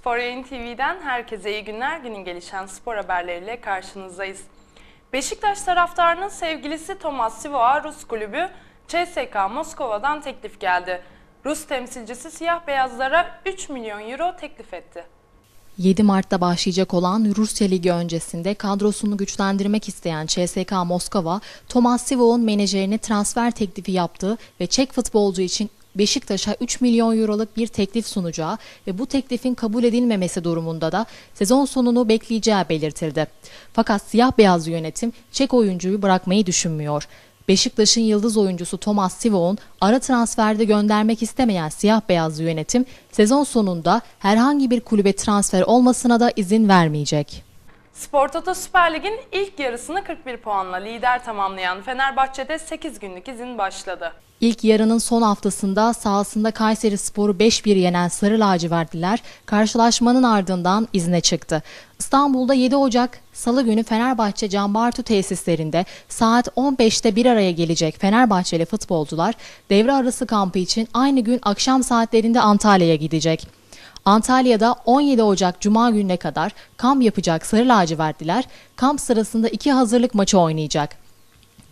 Spor Yayın TV'den herkese iyi günler. Günün gelişen spor haberleriyle karşınızdayız. Beşiktaş taraftarının sevgilisi Thomas Sivoa Rus kulübü CSKA Moskova'dan teklif geldi. Rus temsilcisi siyah beyazlara 3 milyon euro teklif etti. 7 Mart'ta başlayacak olan Rusya Ligi öncesinde kadrosunu güçlendirmek isteyen CSKA Moskova, Tomas Sivo'nun menajerine transfer teklifi yaptığı ve Çek futbolcu için Beşiktaş'a 3 milyon euroluk bir teklif sunacağı ve bu teklifin kabul edilmemesi durumunda da sezon sonunu bekleyeceği belirtildi. Fakat siyah beyazlı yönetim Çek oyuncuyu bırakmayı düşünmüyor. Beşiktaş'ın yıldız oyuncusu Thomas Sivo'nun ara transferde göndermek istemeyen siyah beyazlı yönetim sezon sonunda herhangi bir kulübe transfer olmasına da izin vermeyecek. Spor Toto Süper Lig'in ilk yarısını 41 puanla lider tamamlayan Fenerbahçe'de 8 günlük izin başladı. İlk yarının son haftasında sahasında Kayseri Sporu 5-1 yenen Sarı Lacivertliler karşılaşmanın ardından izne çıktı. İstanbul'da 7 Ocak Salı günü Fenerbahçe Can Bartu tesislerinde saat 15'te bir araya gelecek Fenerbahçeli futbolcular devre arası kampı için aynı gün akşam saatlerinde Antalya'ya gidecek. Antalya'da 17 Ocak Cuma gününe kadar kamp yapacak Sarı Lacivertliler kamp sırasında iki hazırlık maçı oynayacak.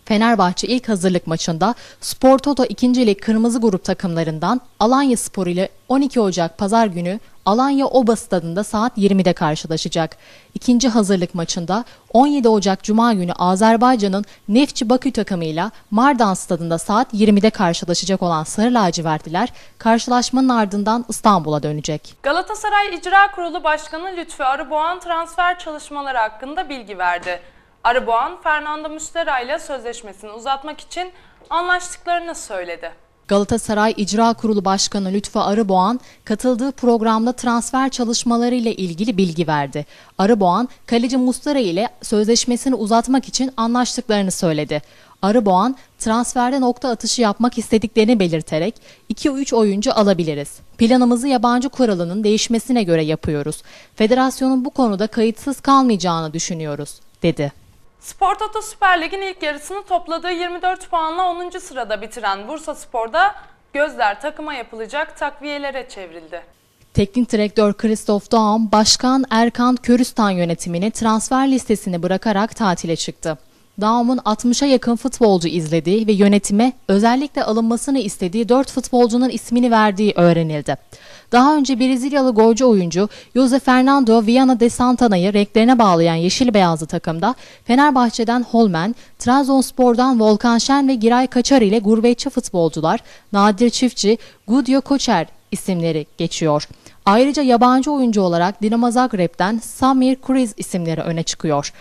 Fenerbahçe ilk hazırlık maçında Spor Toto 2. Lig Kırmızı Grup takımlarından Alanya Spor ile 12 Ocak Pazar günü Alanya Oba Stadında saat 20'de karşılaşacak. İkinci hazırlık maçında 17 Ocak Cuma günü Azerbaycan'ın Neftçi Bakü takımıyla Mardan Stadında saat 20'de karşılaşacak olan Sarı Lacivertliler karşılaşmanın ardından İstanbul'a dönecek. Galatasaray İcra Kurulu Başkanı Lütfü Arıboğan transfer çalışmaları hakkında bilgi verdi. Arıboğan, Fernando Muslera ile sözleşmesini uzatmak için anlaştıklarını söyledi. Galatasaray İcra Kurulu Başkanı Lütfü Arıboğan katıldığı programda transfer çalışmaları ile ilgili bilgi verdi. Arıboğan, kaleci Mustara ile sözleşmesini uzatmak için anlaştıklarını söyledi. Arıboğan, transferde nokta atışı yapmak istediklerini belirterek 2-3 oyuncu alabiliriz. Planımızı yabancı kuralının değişmesine göre yapıyoruz. Federasyonun bu konuda kayıtsız kalmayacağını düşünüyoruz, dedi. Spor Toto Süper Lig'in ilk yarısını topladığı 24 puanla 10. sırada bitiren Bursa Spor'da gözler takıma yapılacak takviyelere çevrildi. Teknik direktör Christoph Daum, Başkan Erkan Körüstan yönetimini transfer listesini bırakarak tatile çıktı. Daum'un 60'a yakın futbolcu izlediği ve yönetime özellikle alınmasını istediği 4 futbolcunun ismini verdiği öğrenildi. Daha önce Brezilyalı golcü oyuncu Jose Fernando Viana de Santana'yı renklerine bağlayan yeşil beyazlı takımda Fenerbahçe'den Holmen, Trabzonspor'dan Volkan Şen ve Giray Kaçar ile gurbetçi futbolcular Nadir Çiftçi, Gudio Koçer isimleri geçiyor. Ayrıca yabancı oyuncu olarak Dinamo Zagreb'den Samir Kuriz isimleri öne çıkıyor.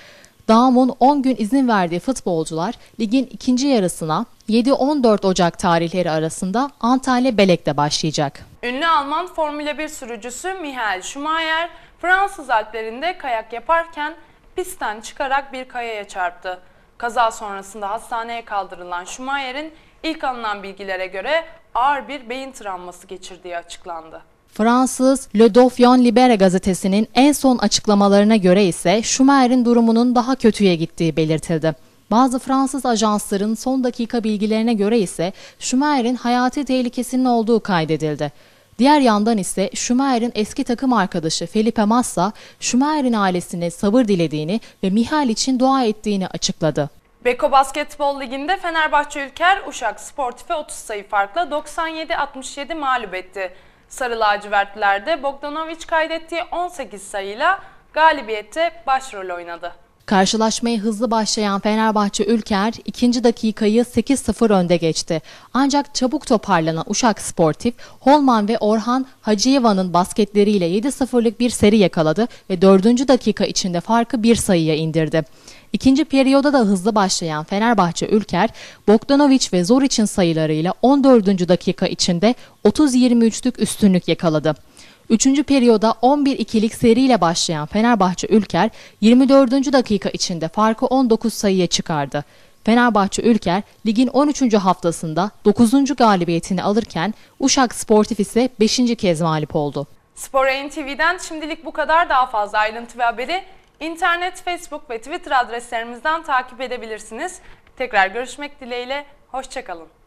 Daum'un 10 gün izin verdiği futbolcular ligin ikinci yarısına 7-14 Ocak tarihleri arasında Antalya Belek'te başlayacak. Ünlü Alman Formula 1 sürücüsü Michael Schumacher, Fransız Alplerinde kayak yaparken pistten çıkarak bir kayaya çarptı. Kaza sonrasında hastaneye kaldırılan Schumacher'in ilk alınan bilgilere göre ağır bir beyin travması geçirdiği açıklandı. Fransız Le Dauphin Libere gazetesinin en son açıklamalarına göre ise Schumacher'in durumunun daha kötüye gittiği belirtildi. Bazı Fransız ajansların son dakika bilgilerine göre ise Schumacher'in hayati tehlikesinin olduğu kaydedildi. Diğer yandan ise Schumacher'in eski takım arkadaşı Felipe Massa, Schumacher'in ailesine sabır dilediğini ve Mihail için dua ettiğini açıkladı. Beko Basketbol Ligi'nde Fenerbahçe Ülker Uşak Sportif'e 30 sayı farkla 97-67 mağlup etti. Sarı lacivertlilerde Bogdanovic kaydettiği 18 sayıyla galibiyette başrol oynadı. Karşılaşmayı hızlı başlayan Fenerbahçe Ülker ikinci dakikayı 8-0 önde geçti. Ancak çabuk toparlanan Uşak Sportif, Holman ve Orhan Hacıyeva'nın basketleriyle 7-0'lık bir seri yakaladı ve 4. dakika içinde farkı bir sayıya indirdi. İkinci periyoda da hızlı başlayan Fenerbahçe Ülker, Bogdanovic ve Zoric'in sayılarıyla 14. dakika içinde 30-23'lük üstünlük yakaladı. Üçüncü periyoda 11-2'lik seriyle başlayan Fenerbahçe Ülker 24. dakika içinde farkı 19 sayıya çıkardı. Fenerbahçe Ülker ligin 13. haftasında 9. galibiyetini alırken Uşak Sportif ise 5. kez mağlup oldu. Spor TV'den şimdilik bu kadar daha fazla ayrıntı ve haberi internet, Facebook ve Twitter adreslerimizden takip edebilirsiniz. Tekrar görüşmek dileğiyle, hoşçakalın.